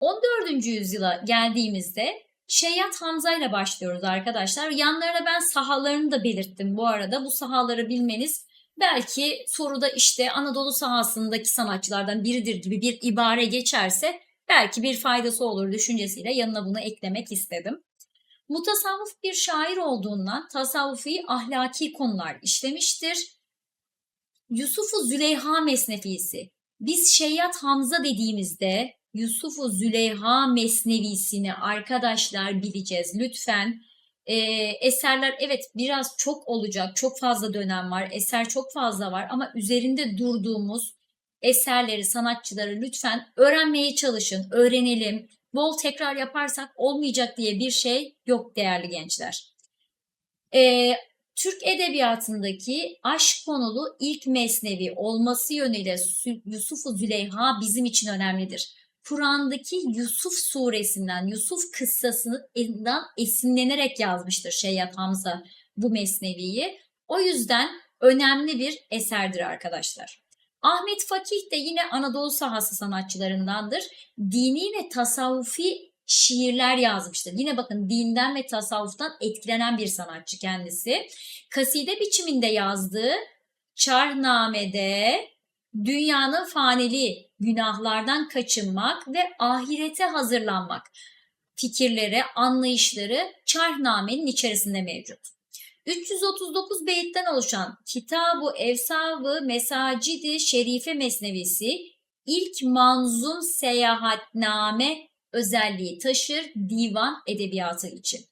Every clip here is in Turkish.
14. yüzyıla geldiğimizde Şeyyat Hamza ile başlıyoruz arkadaşlar. Yanlarına ben sahalarını da belirttim bu arada. Bu sahaları bilmeniz belki soruda işte Anadolu sahasındaki sanatçılardan biridir gibi bir ibare geçerse belki bir faydası olur düşüncesiyle yanına bunu eklemek istedim. Mutasavvıf bir şair olduğundan tasavvufi ahlaki konular işlemiştir. Yusuf-u Züleyha Mesnefisi. Biz Şeyyat Hamza dediğimizde Yusuf-u Züleyha Mesnevisini arkadaşlar bileceğiz lütfen. Ee, eserler evet biraz çok olacak, çok fazla dönem var, eser çok fazla var ama üzerinde durduğumuz eserleri, sanatçıları lütfen öğrenmeye çalışın, öğrenelim. Bol tekrar yaparsak olmayacak diye bir şey yok değerli gençler. Ee, Türk edebiyatındaki aşk konulu ilk mesnevi olması yönüyle Yusuf-u Züleyha bizim için önemlidir. Kur'an'daki Yusuf suresinden, Yusuf kıssasından esinlenerek yazmıştır Şeyyat Hamza bu mesneviyi. O yüzden önemli bir eserdir arkadaşlar. Ahmet Fakih de yine Anadolu sahası sanatçılarındandır. Dini ve tasavvufi şiirler yazmıştır. Yine bakın dinden ve tasavvuftan etkilenen bir sanatçı kendisi. Kaside biçiminde yazdığı Çarname'de dünyanın fanili günahlardan kaçınmak ve ahirete hazırlanmak fikirleri, anlayışları Çarhnamenin içerisinde mevcut. 339 beyitten oluşan Kitab-ı Evsavı Mesacidi Şerife Mesnevisi ilk manzum seyahatname özelliği taşır divan edebiyatı için.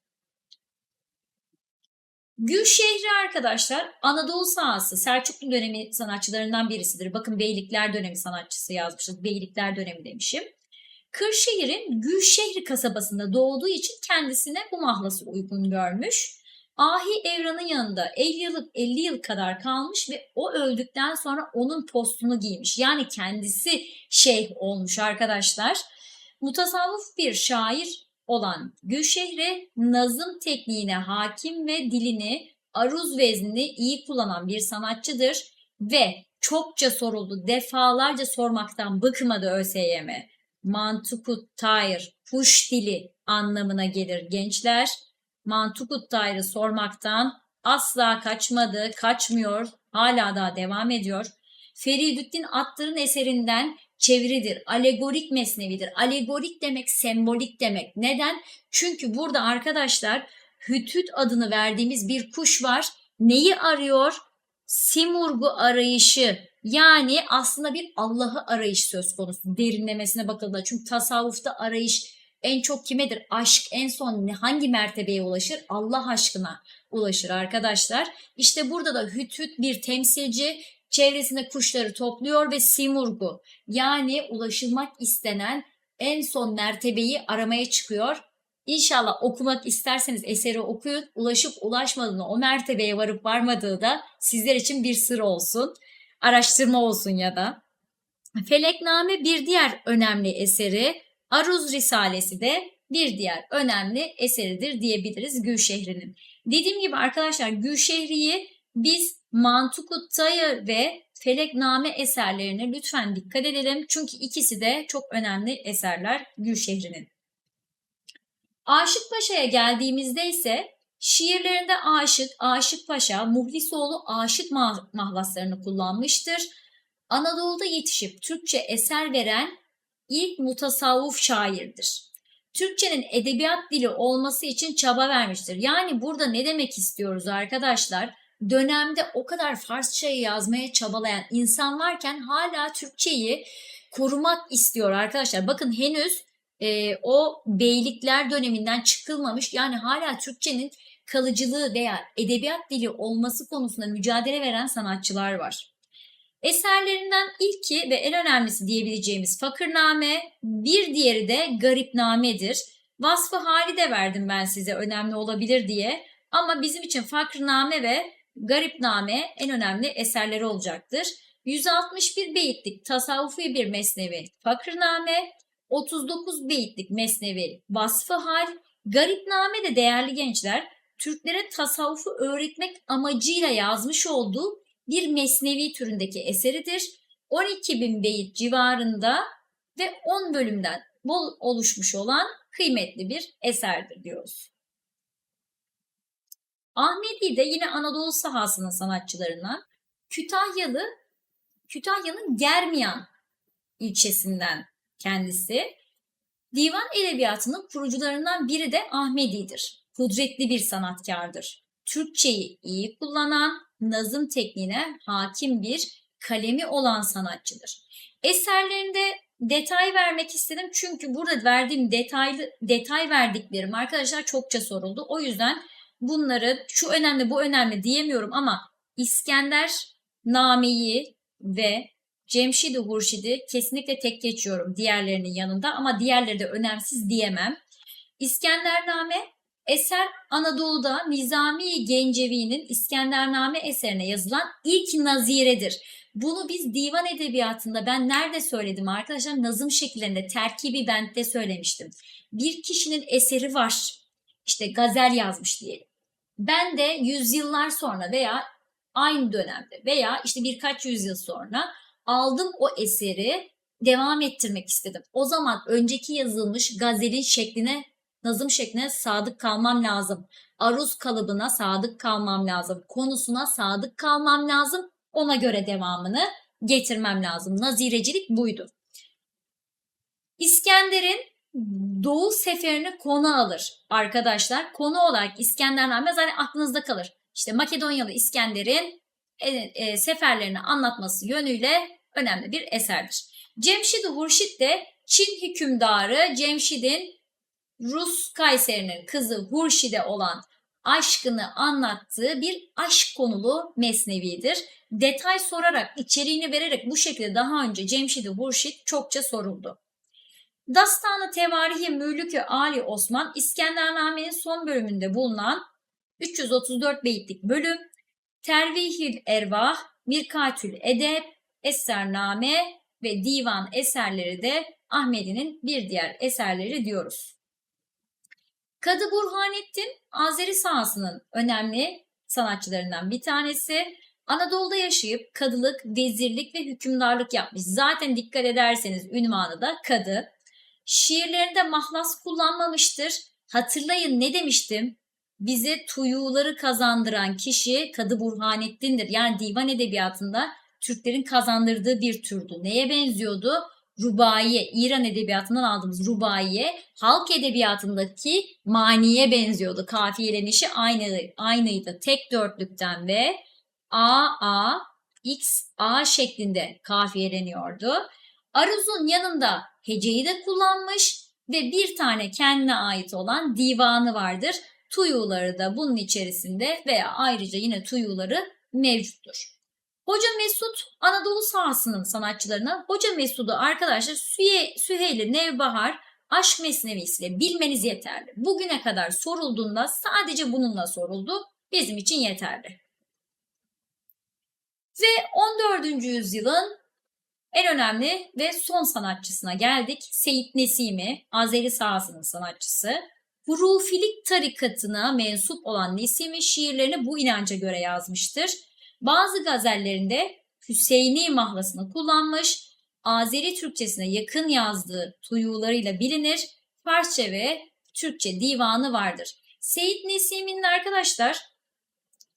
Gülşehri arkadaşlar Anadolu sahası Selçuklu dönemi sanatçılarından birisidir. Bakın Beylikler dönemi sanatçısı yazmışız. Beylikler dönemi demişim. Kırşehir'in Gülşehri kasabasında doğduğu için kendisine bu mahlası uygun görmüş. Ahi Evran'ın yanında 50 yıl, 50 yıl kadar kalmış ve o öldükten sonra onun postunu giymiş. Yani kendisi şeyh olmuş arkadaşlar. Mutasavvıf bir şair olan Gülşehre nazım tekniğine hakim ve dilini, aruz veznini iyi kullanan bir sanatçıdır ve çokça soruldu. Defalarca sormaktan bıkmadı ÖSYM. Mantukut tayr, puş dili anlamına gelir gençler. Mantukut tayrı sormaktan asla kaçmadı, kaçmıyor, hala daha devam ediyor. Feridüddin Attır'ın eserinden çeviridir. Alegorik mesnevidir. Alegorik demek sembolik demek. Neden? Çünkü burada arkadaşlar hütüt adını verdiğimiz bir kuş var. Neyi arıyor? Simurgu arayışı. Yani aslında bir Allah'ı arayış söz konusu. Derinlemesine bakıldığında. Çünkü tasavvufta arayış en çok kimedir? Aşk en son hangi mertebeye ulaşır? Allah aşkına ulaşır arkadaşlar. İşte burada da hütüt bir temsilci çevresinde kuşları topluyor ve simurgu yani ulaşılmak istenen en son mertebeyi aramaya çıkıyor. İnşallah okumak isterseniz eseri okuyun. Ulaşıp ulaşmadığını, o mertebeye varıp varmadığı da sizler için bir sır olsun. Araştırma olsun ya da. Felekname bir diğer önemli eseri. Aruz Risalesi de bir diğer önemli eseridir diyebiliriz Gülşehri'nin. Dediğim gibi arkadaşlar Gülşehri'yi biz Mantukutayı ve Felekname eserlerine lütfen dikkat edelim. Çünkü ikisi de çok önemli eserler Gülşehri'nin. Aşık Paşa'ya geldiğimizde ise şiirlerinde Aşık, Aşık Paşa, Muhlisoğlu Aşık mahlaslarını kullanmıştır. Anadolu'da yetişip Türkçe eser veren ilk mutasavvuf şairdir. Türkçenin edebiyat dili olması için çaba vermiştir. Yani burada ne demek istiyoruz arkadaşlar? Dönemde o kadar Farsçayı yazmaya çabalayan insan varken hala Türkçeyi korumak istiyor arkadaşlar. Bakın henüz e, o beylikler döneminden çıkılmamış yani hala Türkçenin kalıcılığı veya edebiyat dili olması konusunda mücadele veren sanatçılar var. Eserlerinden ilki ve en önemlisi diyebileceğimiz Fakırname, bir diğeri de Garipname'dir. Vasfı hali de verdim ben size önemli olabilir diye. Ama bizim için Fakırname ve Garipname en önemli eserleri olacaktır. 161 beyitlik tasavvufi bir mesnevi Fakırname, 39 beyitlik mesnevi Vasfı Hal, Garipname de değerli gençler Türklere tasavvufu öğretmek amacıyla yazmış olduğu bir mesnevi türündeki eseridir. 12 bin beyit civarında ve 10 bölümden bol oluşmuş olan kıymetli bir eserdir diyoruz. Ahmedi de yine Anadolu sahasının sanatçılarından Kütahyalı Kütahya'nın Germiyan ilçesinden kendisi. Divan edebiyatının kurucularından biri de Ahmedi'dir. Kudretli bir sanatkardır. Türkçeyi iyi kullanan, nazım tekniğine hakim bir kalemi olan sanatçıdır. Eserlerinde detay vermek istedim çünkü burada verdiğim detaylı detay verdiklerim arkadaşlar çokça soruldu. O yüzden bunları şu önemli bu önemli diyemiyorum ama İskender Name'yi ve Cemşid-i Hurşid'i kesinlikle tek geçiyorum diğerlerinin yanında ama diğerleri de önemsiz diyemem. İskendername eser Anadolu'da Nizami Gencevi'nin İskendername eserine yazılan ilk naziredir. Bunu biz divan edebiyatında ben nerede söyledim arkadaşlar? Nazım şekillerinde terkibi bentte söylemiştim. Bir kişinin eseri var. İşte gazel yazmış diyelim. Ben de yüzyıllar sonra veya aynı dönemde veya işte birkaç yüzyıl sonra aldım o eseri devam ettirmek istedim. O zaman önceki yazılmış gazelin şekline, nazım şekline sadık kalmam lazım. Aruz kalıbına sadık kalmam lazım. Konusuna sadık kalmam lazım. Ona göre devamını getirmem lazım. Nazirecilik buydu. İskender'in Doğu seferini konu alır arkadaşlar. Konu olarak İskendername zaten aklınızda kalır. İşte Makedonyalı İskender'in e, e, seferlerini anlatması yönüyle önemli bir eserdir. Cemşid Hurşit de Çin hükümdarı Cemşid'in Rus Kayseri'nin kızı Hurşid'e olan aşkını anlattığı bir aşk konulu mesnevidir. Detay sorarak, içeriğini vererek bu şekilde daha önce Cemşid-i Hurşit çokça soruldu. Dastanı Tevarihi Mülükü Ali Osman İskendername'nin son bölümünde bulunan 334 beyitlik bölüm Tervihil Ervah, Mirkatül Edeb, Esername ve divan eserleri de Ahmedi'nin bir diğer eserleri diyoruz. Kadı Burhanettin Azeri sahasının önemli sanatçılarından bir tanesi. Anadolu'da yaşayıp kadılık, vezirlik ve hükümdarlık yapmış. Zaten dikkat ederseniz ünvanı da kadı. Şiirlerinde mahlas kullanmamıştır. Hatırlayın ne demiştim? Bize tuyuları kazandıran kişi Kadı Burhanettin'dir. Yani divan edebiyatında Türklerin kazandırdığı bir türdü. Neye benziyordu? Rubaiye, İran edebiyatından aldığımız rubaiye, halk edebiyatındaki maniye benziyordu. Kafiyelenişi aynı, aynıydı. Tek dörtlükten ve A, A, X, A şeklinde kafiyeleniyordu. Aruz'un yanında heceyi de kullanmış ve bir tane kendine ait olan divanı vardır. Tuyuları da bunun içerisinde veya ayrıca yine tuyuları mevcuttur. Hoca Mesut Anadolu sahasının sanatçılarına Hoca Mesud'u arkadaşlar Sühe, Süheyli Nevbahar Aşk Mesnevisiyle bilmeniz yeterli. Bugüne kadar sorulduğunda sadece bununla soruldu. Bizim için yeterli. Ve 14. yüzyılın en önemli ve son sanatçısına geldik. Seyit Nesimi, Azeri sahasının sanatçısı. Hurufilik tarikatına mensup olan Nesimi şiirlerini bu inanca göre yazmıştır. Bazı gazellerinde Hüseyini mahlasını kullanmış, Azeri Türkçesine yakın yazdığı tuyularıyla bilinir. Farsça ve Türkçe divanı vardır. Seyit Nesimi'nin arkadaşlar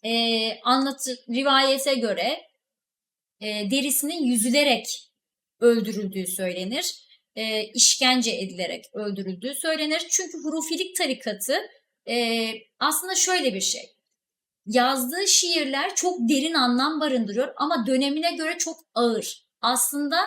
e, anlatı rivayete göre e, derisinin yüzülerek öldürüldüğü söylenir. E, işkence edilerek öldürüldüğü söylenir. Çünkü hurufilik tarikatı e, aslında şöyle bir şey. Yazdığı şiirler çok derin anlam barındırıyor ama dönemine göre çok ağır. Aslında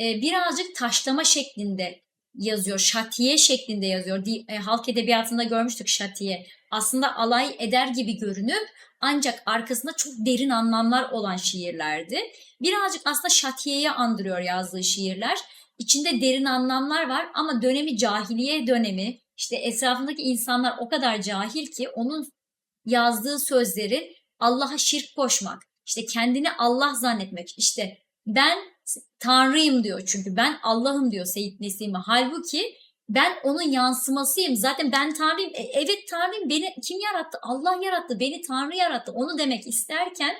e, birazcık taşlama şeklinde yazıyor. Şatiye şeklinde yazıyor. E, halk edebiyatında görmüştük şatiye. Aslında alay eder gibi görünüp ancak arkasında çok derin anlamlar olan şiirlerdi. Birazcık aslında şatiyeye andırıyor yazdığı şiirler. İçinde derin anlamlar var ama dönemi cahiliye dönemi. İşte etrafındaki insanlar o kadar cahil ki onun yazdığı sözleri Allah'a şirk koşmak, işte kendini Allah zannetmek, işte ben Tanrıyım diyor çünkü ben Allah'ım diyor Seyyid Nesimi. Halbuki ben onun yansımasıyım. Zaten ben Tanrıyım. E, evet Tanrıyım beni kim yarattı? Allah yarattı. Beni Tanrı yarattı. Onu demek isterken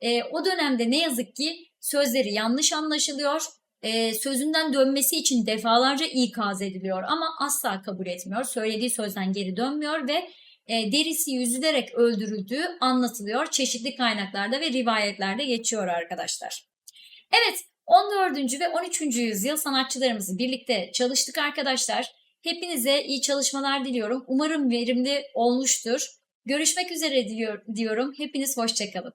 e, o dönemde ne yazık ki sözleri yanlış anlaşılıyor. e, sözünden dönmesi için defalarca ikaz ediliyor ama asla kabul etmiyor. Söylediği sözden geri dönmüyor ve e, derisi yüzülerek öldürüldüğü anlatılıyor. Çeşitli kaynaklarda ve rivayetlerde geçiyor arkadaşlar. Evet 14. ve 13. yüzyıl sanatçılarımızı birlikte çalıştık arkadaşlar. Hepinize iyi çalışmalar diliyorum. Umarım verimli olmuştur. Görüşmek üzere diliyor, diyorum. Hepiniz hoşçakalın.